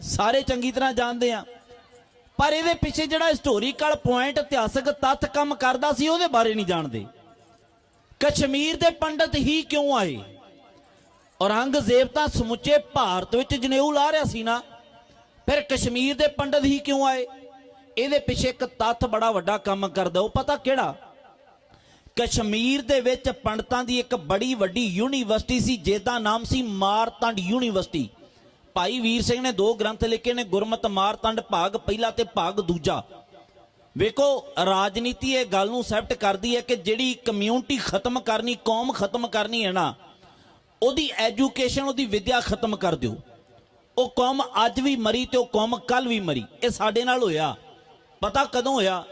ਸਾਰੇ ਚੰਗੀ ਤਰ੍ਹਾਂ ਜਾਣਦੇ ਆ। ਪਰ ਇਹਦੇ ਪਿੱਛੇ ਜਿਹੜਾ ਹਿਸਟੋਰੀਕਲ ਪੁਆਇੰਟ ਇਤਿਹਾਸਕ ਤੱਥ ਕੰਮ ਕਰਦਾ ਸੀ, ਉਹਦੇ ਬਾਰੇ ਨਹੀਂ ਜਾਣਦੇ। ਕਸ਼ਮੀਰ ਦੇ ਪੰਡਤ ਹੀ ਕਿਉਂ ਆਏ? ਔਰੰਗਜ਼ੇਬ ਤਾਂ ਸਮੁੱਚੇ ਭਾਰਤ ਵਿੱਚ ਜਨੇਊ ਲਾ ਰਿਹਾ ਸੀ ਨਾ। ਫਿਰ ਕਸ਼ਮੀਰ ਦੇ ਪੰਡਤ ਹੀ ਕਿਉਂ ਆਏ? ਇਹਦੇ ਪਿੱਛੇ ਇੱਕ ਤੱਥ ਬੜਾ ਵੱਡਾ ਕੰਮ ਕਰਦਾ, ਉਹ ਪਤਾ ਕਿਹੜਾ? ਕਸ਼ਮੀਰ ਦੇ ਵਿੱਚ ਪੰਡਤਾਂ ਦੀ ਇੱਕ ਬੜੀ ਵੱਡੀ ਯੂਨੀਵਰਸਿਟੀ ਸੀ, ਜਿਹਦਾ ਨਾਮ ਸੀ ਮਾਰਤੰਡ ਯੂਨੀਵਰਸਿਟੀ। ਭਾਈ ਵੀਰ ਸਿੰਘ ਨੇ ਦੋ ਗ੍ਰੰਥ ਲਿਖੇ ਨੇ, ਗੁਰਮਤ ਮਾਰਤੰਡ ਭਾਗ, ਪਹਿਲਾ ਤੇ ਭਾਗ ਦੂਜਾ। ਵੇਖੋ, ਰਾਜਨੀਤੀ ਇਹ ਗੱਲ ਨੂੰ ਐਕਸੈਪਟ ਕਰਦੀ ਹੈ ਕਿ ਜਿਹੜੀ ਕਮਿਊਨਿਟੀ ਖਤਮ ਕਰਨੀ, ਕੌਮ ਖਤਮ ਕਰਨੀ ਹੈ ਨਾ, ਉਹਦੀ ਐਜੂਕੇਸ਼ਨ ਉਹਦੀ ਵਿੱਦਿਆ ਖਤਮ ਕਰ ਦਿਓ। ਉਹ ਕੌਮ ਅੱਜ ਵੀ ਮਰੀ ਤੇ ਉਹ ਕੌਮ ਕੱਲ ਵੀ ਮਰੀ। ਇਹ ਸਾਡੇ ਨਾਲ ਹੋਇਆ। ਪਤਾ ਕਦੋਂ ਹੋਇਆ?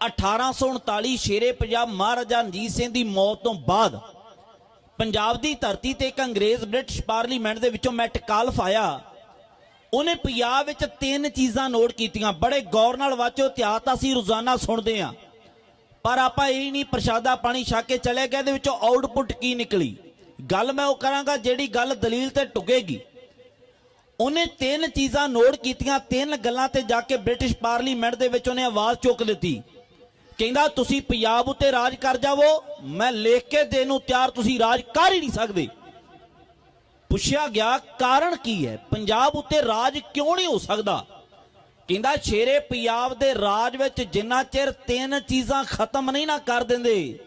1839 ਸ਼ੇਰੇ ਪੰਜਾਬ ਮਹਾਰਾਜਾ ਰਣਜੀਤ ਸਿੰਘ ਦੀ ਮੌਤ ਤੋਂ ਬਾਅਦ। ਪੰਜਾਬ ਦੀ ਧਰਤੀ ਤੇ ਇੱਕ ਅੰਗਰੇਜ਼ ਬ੍ਰਿਟਿਸ਼ ਪਾਰਲੀਮੈਂਟ ਦੇ ਵਿੱਚੋਂ ਮੈਂ ਟਕਾਲਫ ਆਇਆ ਉਹਨੇ ਪੰਜਾਬ ਵਿੱਚ ਤਿੰਨ ਚੀਜ਼ਾਂ ਨੋਟ ਕੀਤੀਆਂ। ਬੜੇ ਗੌਰ ਨਾਲ ਵਾਚੋ, ਇਤਿਹਾਸ ਅਸੀਂ ਰੋਜ਼ਾਨਾ ਸੁਣਦੇ ਆਂ ਪਰ ਆਪਾਂ ਇਹ ਨਹੀਂ ਪ੍ਰਸ਼ਾਦਾ ਪਾਣੀ ਛਾ ਕੇ ਚਲੇ ਗਏ, ਇਹਦੇ ਵਿੱਚੋਂ ਆਊਟਪੁੱਟ ਕੀ ਨਿਕਲੀ? ਗੱਲ ਮੈਂ ਉਹ ਕਰਾਂਗਾ ਜਿਹੜੀ ਗੱਲ ਦਲੀਲ ਤੇ ਟੁਕੇਗੀ। ਉਹਨੇ ਤਿੰਨ ਚੀਜ਼ਾਂ ਨੋਟ ਕੀਤੀਆਂ, ਤਿੰਨ ਗੱਲਾਂ ਤੇ ਜਾ ਕੇ ਬ੍ਰਿਟਿਸ਼ ਪਾਰਲੀਮੈਂਟ ਦੇ ਵਿੱਚ ਉਹਨੇ ਆਵਾਜ਼ ਚੁੱਕ ਦਿੱਤੀ। ਕਹਿੰਦਾ, ਤੁਸੀਂ ਪੰਜਾਬ ਉੱਤੇ ਰਾਜ ਕਰ ਜਾਵੋ, ਮੈਂ ਲਿਖ ਕੇ ਦੇਣ ਨੂੰ ਤਿਆਰ, ਤੁਸੀਂ ਰਾਜ ਕਰ ਹੀ ਨਹੀਂ ਸਕਦੇ। ਪੁੱਛਿਆ ਗਿਆ, ਕਾਰਨ ਕੀ ਹੈ? ਪੰਜਾਬ ਉੱਤੇ ਰਾਜ ਕਿਉਂ ਨਹੀਂ ਹੋ ਸਕਦਾ? ਕਹਿੰਦਾ, ਸ਼ੇਰੇ, ਪੰਜਾਬ ਦੇ ਰਾਜ ਵਿੱਚ ਜਿੰਨਾ ਚਿਰ ਤਿੰਨ ਚੀਜ਼ਾਂ ਖਤਮ ਨਹੀਂ ਨਾ ਕਰ ਦਿੰਦੇ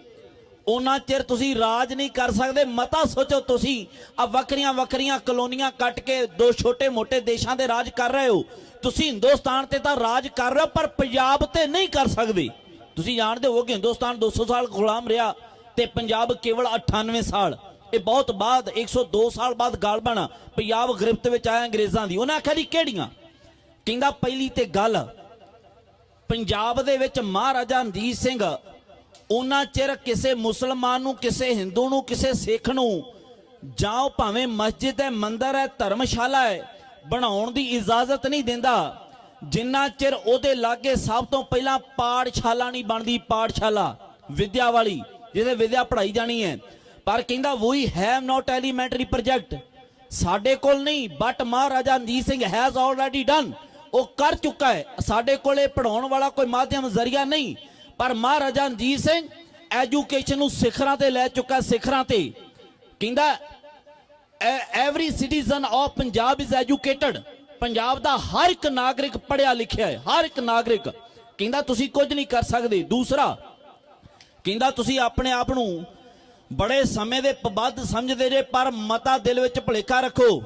ਉਹਨਾਂ ਚਿਰ ਤੁਸੀਂ ਰਾਜ ਨਹੀਂ ਕਰ ਸਕਦੇ। ਮਤਾ ਸੋਚੋ ਤੁਸੀਂ ਆ ਵੱਖਰੀਆਂ ਵੱਖਰੀਆਂ ਕਲੋਨੀਆਂ ਕੱਟ ਕੇ ਦੋ ਛੋਟੇ ਮੋਟੇ ਦੇਸ਼ਾਂ ਦੇ ਰਾਜ ਕਰ ਰਹੇ ਹੋ। ਤੁਸੀਂ ਹਿੰਦੁਸਤਾਨ ਤੇ ਤਾਂ ਰਾਜ ਕਰ ਰਹੇ ਹੋ, ਪਰ ਪੰਜਾਬ ਤੇ ਨਹੀਂ ਕਰ ਸਕਦੇ। ਤੁਸੀਂ ਜਾਣਦੇ ਹੋ ਕਿ ਹਿੰਦੁਸਤਾਨ 200 ਸਾਲ ਗੁਲਾਮ ਰਿਹਾ ਤੇ ਪੰਜਾਬ ਕੇਵਲ 98 ਸਾਲ। ਇਹ ਬਹੁਤ ਬਾਅਦ 102 ਸਾਲ ਬਾਅਦ ਗੱਲ ਪੰਜਾਬ ਗ੍ਰਿਫਤ ਵਿੱਚ ਆਇਆ ਅੰਗਰੇਜ਼ਾਂ ਦੀ। ਉਹਨਾਂ ਆਖਿਆ ਜੀ, ਕਿਹੜੀਆਂ? ਕਹਿੰਦਾ, ਪਹਿਲੀ ਤੇ ਗੱਲ, ਪੰਜਾਬ ਦੇ ਵਿੱਚ ਮਹਾਰਾਜਾ ਰਣਜੀਤ ਸਿੰਘ, ਉਹਨਾਂ ਚਿਰ ਕਿਸੇ ਮੁਸਲਮਾਨ ਨੂੰ, ਕਿਸੇ ਹਿੰਦੂ ਨੂੰ, ਕਿਸੇ ਸਿੱਖ ਨੂੰ, ਜਾਂ ਉਹ ਭਾਵੇਂ ਮਸਜਿਦ ਹੈ, ਮੰਦਰ ਹੈ, ਧਰਮਸ਼ਾਲਾ ਹੈ, ਬਣਾਉਣ ਦੀ ਇਜਾਜ਼ਤ ਨਹੀਂ ਦਿੰਦਾ। ਜਿੰਨਾ ਚਿਰ ਉਹਦੇ ਲਾਗੇ ਸਭ ਤੋਂ ਪਹਿਲਾਂ ਪਾਠਸ਼ਾਲਾ ਨਹੀਂ ਬਣਦੀ, ਪਾਠਸ਼ਾਲਾ, ਵਿਦਿਆ ਵਾਲੀ, ਜਿਹਦੇ ਵਿਦਿਆ ਪੜ੍ਹਾਈ ਜਾਣੀ ਹੈ। ਪਰ ਕਹਿੰਦਾ we have not elementary project ਸਾਡੇ ਕੋਲ ਨਹੀਂ but Maharaja Ranjit Singh has already done ਉਹ ਕਰ ਚੁੱਕਾ ਹੈ। ਸਾਡੇ ਕੋਲ ਇਹ ਪੜਾਉਣ ਵਾਲਾ ਕੋਈ ਮਾਧਿਅਮ ਜ਼ਰੀਆ ਨਹੀਂ। ਪਰ ਮਹਾਰਾਜਾ ਰਣਜੀਤ ਸਿੰਘ ਐਜੂਕੇਸ਼ਨ ਨੂੰ ਸਿਖਰਾਂ ਤੇ ਲੈ ਚੁੱਕਾ ਸਿਖਰਾਂ ਤੇ। ਕਹਿੰਦਾ every citizen of Punjab is educated Punjab ਦਾ ਹਰ ਇੱਕ ਨਾਗਰਿਕ ਪੜਿਆ ਲਿਖਿਆ ਹੈ, ਹਰ ਇੱਕ ਨਾਗਰਿਕ। ਕਹਿੰਦਾ ਤੁਸੀਂ ਕੁਝ ਨਹੀਂ ਕਰ ਸਕਦੇ। ਦੂਸਰਾ, ਕਹਿੰਦਾ ਤੁਸੀਂ ਆਪਣੇ ਆਪ ਨੂੰ ਬੜੇ ਸਮੇਂ ਦੇ ਪਾਬੰਦ ਸਮਝਦੇ ਜੇ, ਪਰ ਮਤਾ ਦਿਲ ਵਿੱਚ ਭੁਲੇਖਾ ਰੱਖੋ।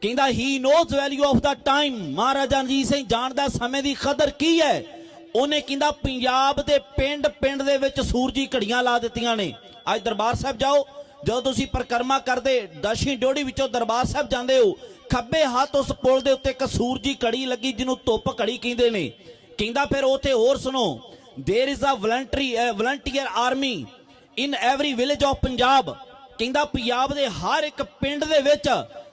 ਕਹਿੰਦਾ he knows value of the time Maharaja Ranjit Singh ਜਾਣਦਾ ਸਮੇਂ ਦੀ ਕਦਰ ਕੀ ਹੈ। ਉਹਨੇ ਕਹਿੰਦਾ, ਪੰਜਾਬ ਦੇ ਪਿੰਡ ਪਿੰਡ ਦੇ ਵਿੱਚ ਸੂਰਜੀ ਘੜੀਆਂ ਲਾ ਦਿੱਤੀਆਂ ਨੇ। ਅੱਜ ਦਰਬਾਰ ਸਾਹਿਬ ਜਾਓ। ਜਦੋਂ ਤੁਸੀਂ ਪਰਿਕਰਮਾ ਕਰਦੇ ਦਸ਼ੀ ਡੋੜੀ ਵਿੱਚੋਂ ਦਰਬਾਰ ਸਾਹਿਬ ਜਾਂਦੇ ਹੋ ਖੱਬੇ ਹੱਥ ਉਸ ਪੁਲ ਦੇ ਉੱਤੇ ਇੱਕ ਸੂਰਜੀ ਘੜੀ ਲੱਗੀ ਜਿਹਨੂੰ ਧੁੱਪ ਘੜੀ ਕਹਿੰਦੇ ਨੇ ਕਹਿੰਦਾ ਫਿਰ ਉਥੇ ਹੋਰ ਸੁਣੋ there is a voluntary volunteer army in every village of Punjab ਕਹਿੰਦਾ ਪੰਜਾਬ ਦੇ ਹਰ ਇੱਕ ਪਿੰਡ ਦੇ ਵਿੱਚ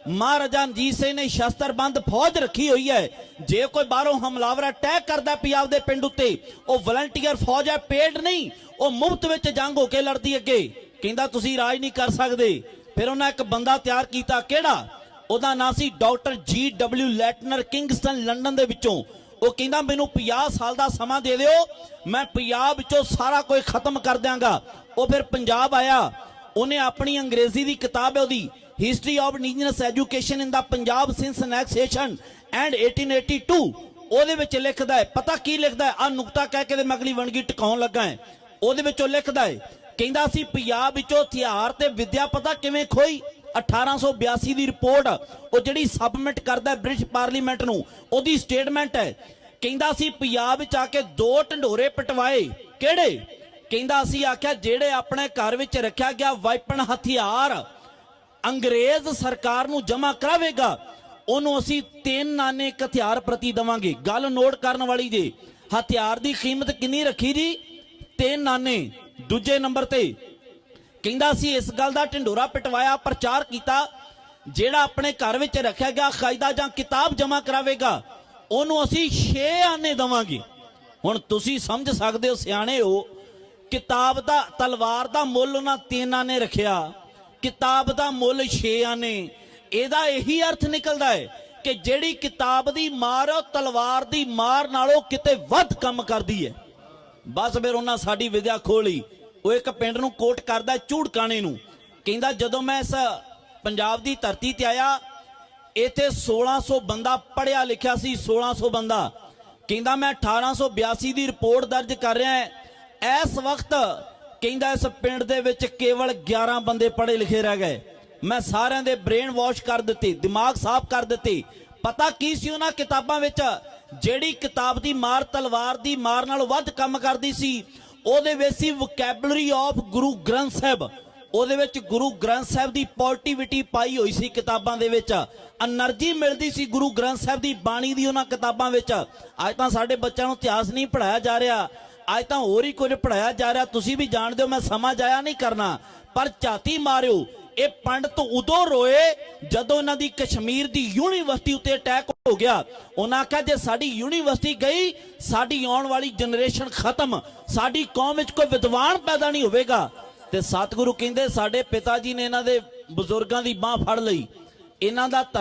ਮਹਾਰਾਜਾ ਰਣਜੀਤ ਸਿੰਘ ਨੇ ਸ਼ਸਤਰਬੰਦ ਫੌਜ ਰੱਖੀ ਹੋਈ ਹੈ ਜੇ ਕੋਈ ਬਾਹਰੋਂ ਹਮਲਾਵਰ ਅਟੈਕ ਕਰਦਾ ਪੰਜਾਬ ਦੇ ਪਿੰਡ ਉੱਤੇ ਉਹ ਵਲੰਟੀਅਰ ਫੌਜ ਹੈ ਪੇਡ ਨਹੀਂ ਉਹ ਮੁਫਤ ਵਿੱਚ ਜੰਗ ਹੋ ਕੇ ਲੜਦੀ ਅੱਗੇ ਕਹਿੰਦਾ ਤੁਸੀਂ ਰਾਜ ਨਹੀਂ ਕਰ ਸਕਦੇ ਫਿਰ ਉਹਨਾਂ ਇੱਕ ਬੰਦਾ ਤਿਆਰ ਕੀਤਾ ਕਿਹੜਾ ਉਹਦਾ ਨਾਂ ਸੀ doctor G W Leitner Kingston, London ਦੇ ਵਿੱਚੋਂ। ਉਹ ਕਹਿੰਦਾ, ਮੈਨੂੰ 50 ਸਾਲ ਦਾ ਸਮਾਂ ਦੇ ਦਿਓ, ਮੈਂ ਪੰਜਾਬ ਵਿੱਚੋਂ ਸਾਰਾ ਕੁਝ ਖਤਮ ਕਰ ਦਿਆਂਗਾ। ਉਹ ਫਿਰ ਪੰਜਾਬ ਆਇਆ। ਉਹਨੇ ਆਪਣੀ ਅੰਗਰੇਜ਼ੀ ਦੀ ਕਿਤਾਬ ਹੈ ਉਹਦੀ history of indigenous education in the Punjab since annexation and 1882 ਉਹਦੇ ਵਿੱਚ ਲਿਖਦਾ ਹੈ। ਪਤਾ ਕੀ ਲਿਖਦਾ ਹੈ? ਆ ਨੁਕਤਾ ਕਹਿ ਕੇ ਤੇ ਮੈਂ ਅਗਲੀ ਵਣਗੀ ਟਿਕਾਉਣ ਲੱਗਾ ਹੈ। ਉਹਦੇ ਵਿੱਚ ਉਹ ਲਿਖਦਾ ਹੈ, ਕਹਿੰਦਾ ਸੀ, ਪੰਜਾਬ ਵਿੱਚੋਂ ਹਥਿਆਰ ਤੇ ਵਿਦਿਆ ਪਤਾ ਕਿਵੇਂ ਖੋਈ? 1882 ਦੀ ਰਿਪੋਰਟ, ਉਹ ਜਿਹੜੀ ਸਬਮਿਟ ਕਰਦਾ ਬ੍ਰਿਟਿਸ਼ ਪਾਰਲੀਮੈਂਟ ਨੂੰ, ਉਹਦੀ ਸਟੇਟਮੈਂਟ ਹੈ, ਕਹਿੰਦਾ ਸੀ ਪੰਜਾਬ ਵਿੱਚ ਆ ਕੇ ਦੋ ਢੰਡੋਰੇ ਪਟਵਾਏ। ਕਿਹੜੇ? ਕਹਿੰਦਾ ਅਸੀਂ ਆਖਿਆ ਜਿਹੜੇ ਆਪਣੇ ਘਰ ਵਿੱਚ ਰੱਖਿਆ ਗਿਆ ਵਾਈਪਨ ਹਥਿਆਰ, ਅੰਗਰੇਜ਼ ਸਰਕਾਰ ਨੂੰ ਜਮ੍ਹਾਂ ਕਰਾਵੇਗਾ, ਉਹਨੂੰ ਅਸੀਂ ਤਿੰਨ ਨਾਨੇ ਇੱਕ ਹਥਿਆਰ ਪ੍ਰਤੀ ਦਵਾਂਗੇ। ਗੱਲ ਨੋਟ ਕਰਨ ਵਾਲੀ ਜੇ, ਹਥਿਆਰ ਦੀ ਕੀਮਤ ਕਿੰਨੀ ਰੱਖੀ ਜੀ? ਤਿੰਨ ਨਾਨੇ, ਦੂਜੇ ਨੰਬਰ ਤੇ ਕਹਿੰਦਾ ਸੀ, ਇਸ ਗੱਲ ਦਾ ਢਿੰਡੋਰਾ ਪਟਵਾਇਆ, ਪ੍ਰਚਾਰ ਕੀਤਾ, ਜਿਹੜਾ ਆਪਣੇ ਘਰ ਵਿੱਚ ਰੱਖਿਆ ਗਿਆ ਕਾਇਦਾ ਜਾਂ ਕਿਤਾਬ ਜਮ੍ਹਾਂ ਕਰਾਵੇਗਾ, ਉਹਨੂੰ ਅਸੀਂ 6 ਆਨੇ ਦਵਾਂਗੇ। ਹੁਣ ਤੁਸੀਂ ਸਮਝ ਸਕਦੇ ਹੋ ਸਿਆਣੇ ਹੋ, ਕਿਤਾਬ ਦਾ, ਤਲਵਾਰ ਦਾ ਮੁੱਲ ਉਹਨਾਂ ਤਿੰਨਾਂ ਨੇ ਰੱਖਿਆ, ਕਿਤਾਬ ਦਾ ਮੁੱਲ 6 ਆਨੇ। ਇਹਦਾ ਇਹੀ ਅਰਥ ਨਿਕਲਦਾ ਹੈ ਕਿ ਜਿਹੜੀ ਕਿਤਾਬ ਦੀ ਮਾਰ ਉਹ ਤਲਵਾਰ ਦੀ ਮਾਰ ਨਾਲੋਂ ਕਿਤੇ ਵੱਧ ਕੰਮ ਕਰਦੀ ਹੈ। ਬਸ ਫਿਰ ਉਹਨਾਂ ਸਾਡੀ ਵਿਦਿਆ ਖੋਲੀ ਉਹ ਇੱਕ ਪਿੰਡ ਨੂੰ ਕੋਟ ਕਰਦਾ ਝੂੜਕਾਣੇ ਨੂੰ। ਕਹਿੰਦਾ ਜਦੋਂ ਮੈਂ ਇਸ ਪੰਜਾਬ ਦੀ ਧਰਤੀ ਤੇ ਆਇਆ, ਇੱਥੇ 1600 ਬੰਦਾ ਪੜਿਆ ਲਿਖਿਆ ਸੀ 1600 ਬੰਦਾ। ਕਹਿੰਦਾ ਮੈਂ 1882 ਦੀ ਰਿਪੋਰਟ ਦਰਜ ਕਰ ਰਿਹਾ ਹਾਂ। ਇਸ ਵਕਤ ਕਹਿੰਦਾ ਇਸ ਪਿੰਡ ਦੇ ਵਿੱਚ ਕੇਵਲ 11 ਬੰਦੇ ਪੜੇ ਲਿਖੇ ਰਹਿ ਗਏ। ਮੈਂ ਸਾਰਿਆਂ ਦੇ ਬ੍ਰੇਨ ਵਾਸ਼ ਕਰ ਦਿੱਤੇ, ਦਿਮਾਗ ਸਾਫ਼ ਕਰ ਦਿੱਤੇ। ਪਤਾ ਕੀ ਸੀ ਉਹਨਾਂ ਕਿਤਾਬਾਂ ਵਿੱਚ? ਜਿਹੜੀ ਕਿਤਾਬ ਦੀ ਮਾਰ ਤਲਵਾਰ ਦੀ ਮਾਰ ਨਾਲ ਵੱਧ ਕੰਮ ਕਰਦੀ ਸੀ ਉਹਦੇ ਵਿੱਚ ਸੀ ਵੋਕੈਬਲਰੀ ਆਫ ਗੁਰੂ ਗ੍ਰੰਥ ਸਾਹਿਬ। ਉਹਦੇ ਵਿੱਚ ਗੁਰੂ ਗ੍ਰੰਥ ਸਾਹਿਬ ਦੀ ਪੋਜ਼ਿਟਿਵਿਟੀ ਪਾਈ ਹੋਈ ਸੀ ਕਿਤਾਬਾਂ ਦੇ ਵਿੱਚ। એનર્ਜੀ ਮਿਲਦੀ ਸੀ ਗੁਰੂ ਗ੍ਰੰਥ ਸਾਹਿਬ ਦੀ ਬਾਣੀ ਦੀ ਉਹਨਾਂ ਕਿਤਾਬਾਂ ਵਿੱਚ। ਅੱਜ ਤਾਂ ਸਾਡੇ ਬੱਚਿਆਂ ਨੂੰ ਇਤਿਹਾਸ ਨਹੀਂ ਪੜਾਇਆ ਜਾ ਰਿਹਾ। ਅੱਜ ਤਾਂ ਹੋਰ ਹੀ ਕੁਝ ਪੜਾਇਆ ਜਾ ਰਿਹਾ। ਤੁਸੀਂ ਵੀ ਜਾਣਦੇ ਹੋ ਮੈਂ ਸਮਾਂ ਜਾਇਆ ਨਹੀਂ ਕਰਨਾ। ਪਰ ਝਾਤੀ ਮਾਰਿਓ। ਇਹ ਪੰਡਤ ਉਦੋਂ ਰੋਏ ਜਦੋਂ ਇਹਨਾਂ ਦੀ ਕਸ਼ਮੀਰ ਦੀ ਯੂਨੀਵਰਸਿਟੀ ਉੱਤੇ ਅਟੈਕ ਹੋ ਗਿਆ। ਉਹਨਾਂ ਆਖਿਆ, ਜੇ ਸਾਡੀ ਯੂਨੀਵਰਸਿਟੀ ਗਈ, ਸਾਡੀ ਆਉਣ ਵਾਲੀ ਜਨਰੇਸ਼ਨ ਖਤਮ, ਸਾਡੀ ਕੌਮ ਵਿੱਚ ਕੋਈ ਵਿਦਵਾਨ ਪੈਦਾ ਨਹੀਂ ਹੋਵੇਗਾ। ਤੇ ਸਤਿਗੁਰੂ ਕਹਿੰਦੇ, ਸਾਡੇ ਪਿਤਾ ਜੀ ਨੇ ਇਹਨਾਂ ਦੇ ਬਜ਼ੁਰਗਾਂ ਦੀ ਬਾਹ ਫੜ ਲਈ। ਇਹਨਾਂ ਦਾ ਧਰਮ